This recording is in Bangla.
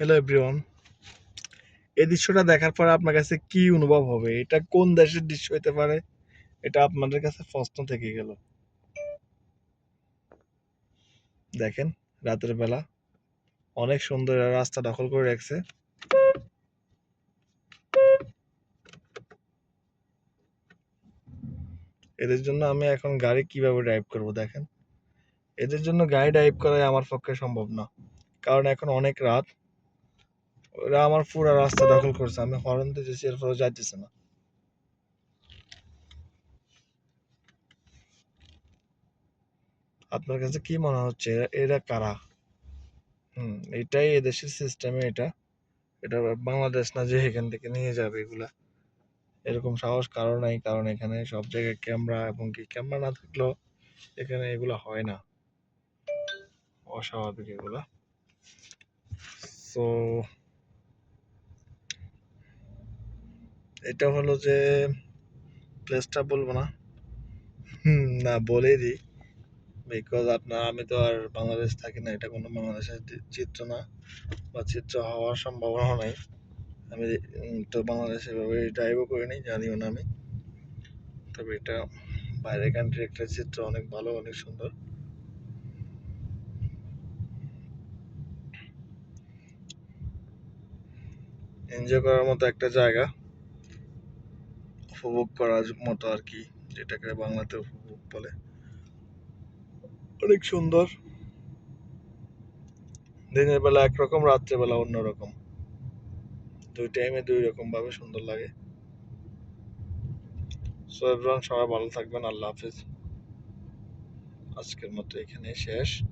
হ্যালো এভরিওয়ান এই দৃশ্যটা দেখার পরে আপনার কাছে কি অনুভব হবে? এটা কোন দেশের দৃশ্য হতে পারে? এটা আপনাদের কাছে প্রশ্ন থেকে গেল। দেখেন, রাতের বেলা অনেক সুন্দর রাস্তা দখল করে রাখছে। এদের জন্য আমি এখন গাড়ি কীভাবে ড্রাইভ করব দেখেন? এদের জন্য গাড়ি ড্রাইভ করাই আমার পক্ষে সম্ভব না। কারণ এখন অনেক রাত। ওরা আমার পুরো রাস্তা দখল করছে। আমি হরন দিতেছি এরপরে যাইতেছে না। আপনার কাছে কি মনে হচ্ছে? এরা- কারা? হুম, এটাই এদেশের সিস্টেমে এটা। এটা বাংলাদেশ না যে এখান থেকে নিয়ে যাবে এগুলা। এরকম সাহস কারও নাই, কারণ এখানে সব জায়গায় ক্যামেরা এবং কি ক্যামেরা না থাকলেও এখানে এগুলা হয় না। অস্বাভাবিক এগুলা। সো এটা হলো যে প্লেসটা বলব না। হুম, না বলেই দিই। বিকজ আপনার আমি তো আর বাংলাদেশ থাকি না এটা কোনো বাংলাদেশের চিত্র না বা চিত্র হওয়ার সম্ভাবনা নাই। আমি তো বাংলাদেশে এভাবে ড্রাইভও করিনি জানিও না আমি। তবে এটা বাইরের কান্ট্রির একটা চিত্র অনেক ভালো অনেক সুন্দর। এনজয় করার মতো একটা জায়গা। উপভোগ করার মতো আর কি, যেটাকে বাংলাতে উপভোগ বলে। অনেক সুন্দর। দিনের বেলা একরকম, রাত্রে বেলা অন্যরকম। দুই টাইমে দুই রকম ভাবে সুন্দর লাগে। সো এভরিওয়ান সবাই ভালো থাকবেন। আল্লাহ হাফেজ। আজকের মতো এখানে শেষ।